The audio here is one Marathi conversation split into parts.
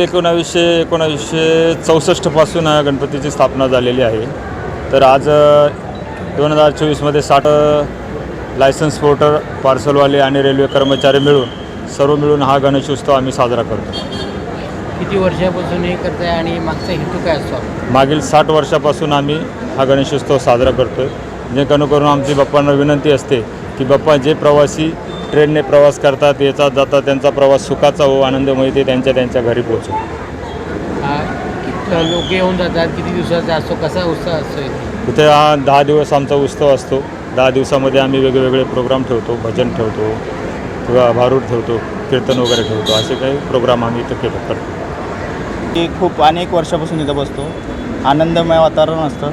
एकोणावीसशे एकोणावीसशे चौसष्टपासून गणपतीची स्थापना झालेली आहे. तर आज दोन हजार चोवीसमध्ये साठ लायसन्स पोर्टर पार्सलवाले आणि रेल्वे कर्मचारी मिळून सर्व मिळून हा गणेशोत्सव आम्ही साजरा करतो. किती वर्षापासून हे करताय आणि मागचा हेतू काय असतो? मागील साठ वर्षापासून आम्ही हा गणेशोत्सव साजरा करतो आहे जे करून आमची बाप्पांना विनंती असते की बाप्पा जे प्रवासी ट्रेनने प्रवास करतात येतात जातात त्यांचा प्रवास सुखाचा हो आनंदमय ते त्यांच्या त्यांच्या घरी पोहोचो हा, किती लोक येऊन जातात किती दिवसाचा असतो कसा उत्साह असतो इथे? इथे हा दहा दिवस आमचा उत्सव असतो. दहा दिवसामध्ये आम्ही वेगवेगळे प्रोग्राम ठेवतो भजन ठेवतो किंवा भारूड ठेवतो कीर्तन वगैरे ठेवतो असे काही प्रोग्राम आम्ही इथं के करतो. की खूप अनेक वर्षापासून इथं बसतो. आनंदमय वातावरण असतं.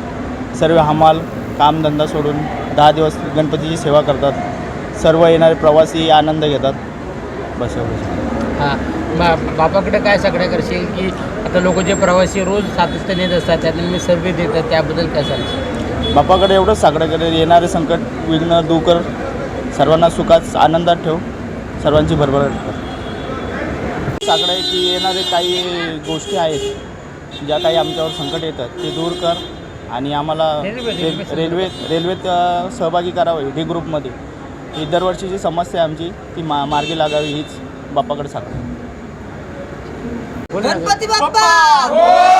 सर्व हमाल कामधंदा सोडून दहा दिवस गणपतीची सेवा करतात. सर्व येणारे प्रवासी आनंद घेतात. बस एवढंच. हां. बा बापाकडे काय सगळ्या करशील की आता लोक जे प्रवासी रोज सातत्याने येत असतात त्यांना मी सर्वे देतात त्याबद्दल काय सांगशील? बापाकडे एवढंच साकडं येणारे संकट विघ्न दूर कर. सर्वांना सुखात आनंदात ठेव. सर्वांची भरभराट कर. साकडं आहे की येणारे काही गोष्टी आहेत ज्या काही आमच्यावर संकट येतात ते दूर कर आणि आम्हाला रेल्वे- रेल्वे रेल्वेत रेल्वेत अ, सहभागी करावे डी ग्रुपमध्ये. ही दरवर्षीची समस्या आहे आमची ती मा मार्गी लागावी हीच बाप्पाकडे साकडं गणपती बाप्पा!